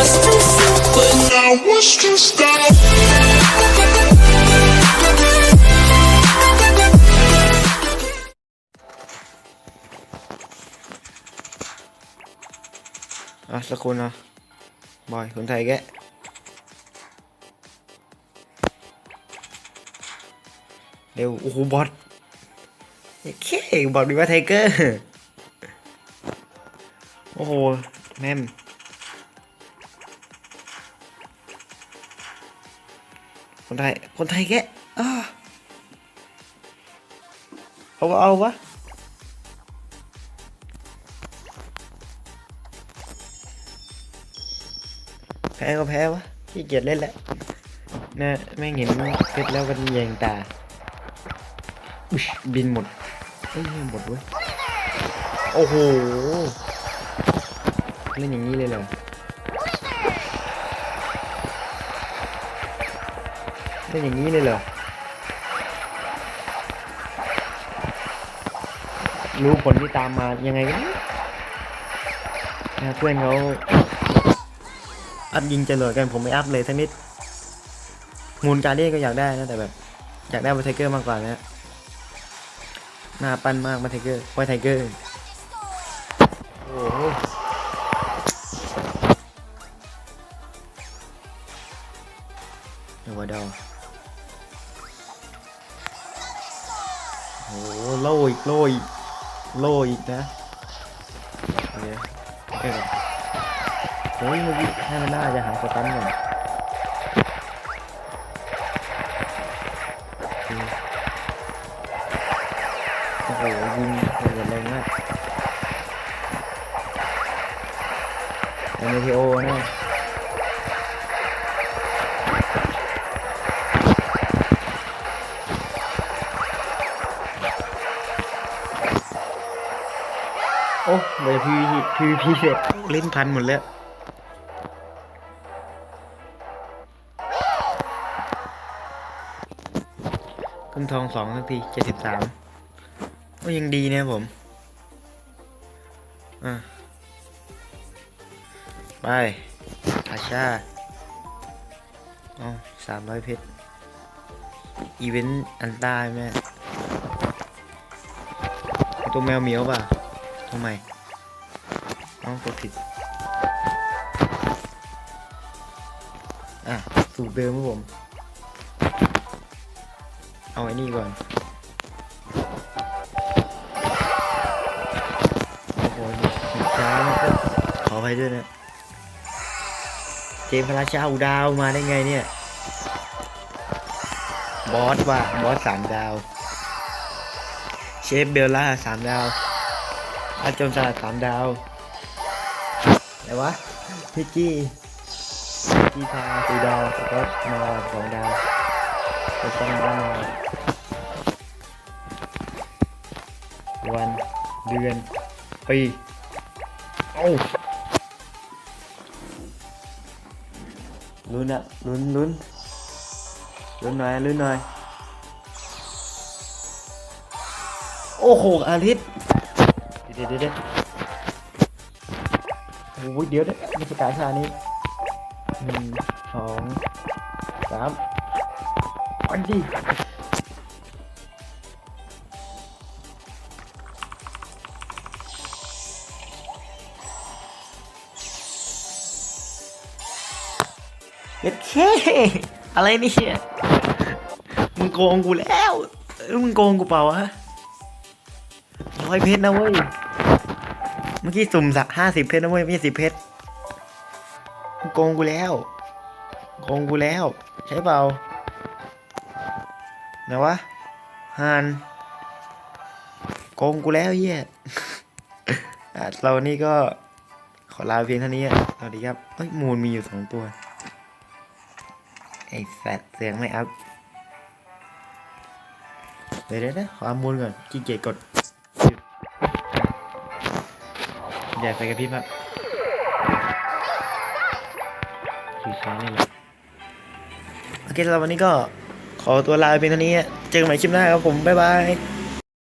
us to sleep, but now what's to stop? อะสักคนนะบอยคน คนไทย คนไทยแกเอาก็เอาวะแพ้ก็แพ้วะขี้เกียจเล่นแล้วนะแม่งเห็นเสร็จแล้วมันแยงตาอุ๊ยบินหมดเอ้ยหมดเว้ย โอ้โห เล่นอย่างนี้เลยเหรอ เล่นอย่างนี้เลยเหรอ รู้ผลที่ตามมายังไงกันเนี่ยนะเพื่อนเขาอัพยิงจรวดกันผมไม่อัพเลยทั้งนิด มูลการเดียก็อยากได้นะแต่แบบ อยากได้มาไทเกอร์มากกว่านะหน้าปั้นมากมาไทเกอร์ไว้ไทเกอร์โอ้โหเดี๋ยวว่าดาว โอ้โล่อีกโล่อีกโล่อีกนะโอเคเอ้ยเฮ้ยเมื่อกี้ให้มันน่าจะหาสตันก่อนโอ้โหยิงโหดแรงมากเอ็มทีโอน อ้เบย์พีพีพีเสร็จเล่นพันหมดแล้วขึ้นทองสองนาทีเจ็ดสิบสามก็ยังดีนะผม อะ ไปอาชาอ๋อสามร้อยเพชร อีเวนต์อันต้าแม่ตัวแมวเหมียวป่ะ ทำไมน้องกดผิด อะ สูตรเดิมครับผม เอาไอ้นี่ก่อน โอ้โหช้านะครับขออภัยด้วยนะ เจมพระราชาอุดาวมาได้ไงเนี่ย บอสว่ะ บอสสามดาว เชฟเบลล่าสามดาว อาจมสลัดสามดาวอะไรวะพิกกี้พิกกี้พาสี่ดาวแล้วก็มาสองดาวไปสร้างบ้ามาวันเดือนปีเอ้ลุ้นอะลุ้นลุ้นลุ้นหน่อยลุ้นหน่อยโอ้โหอาทิตย์ ดี๋ยวเดี๋ยวเดี๋ยวโอ้ยเดี๋ยวเดี๋ยวบรรยากาศชานี้หนึ่งสองสามอันดีเด็ดเคอะไรเนี่ยมึงโกงกูแล้วเอ้ยมึงโกงกูเปล่าวะร้อยเพชรนะเว้ย เมื่อกี้สุ่มสักห้าสิบเพชรนะเว้ยไม่ใช่สิบเพชรโกงกูแล้ว โกงกูแล้ว ใช่เปล่าไหนวะฮานโกงกูแล้วเหี้ยอะเรานี่ก็ขอลาเพียงเท่านี้สวัสดีครับเอ้ยมูลมีอยู่สองตัวไอ้แฟดเสียงไม่อัพเดี๋ยวเดี๋ยวนะขออามูลก่อนขี้เกียจกด อย่าไปกับพี่ครับสีฟ้านี่แหละโอเคสำหรับวันนี้ก็ขอตัวลาไปเพียงเท่านี้ เจอกันใหม่คลิปหน้าครับผม บ๊ายบาย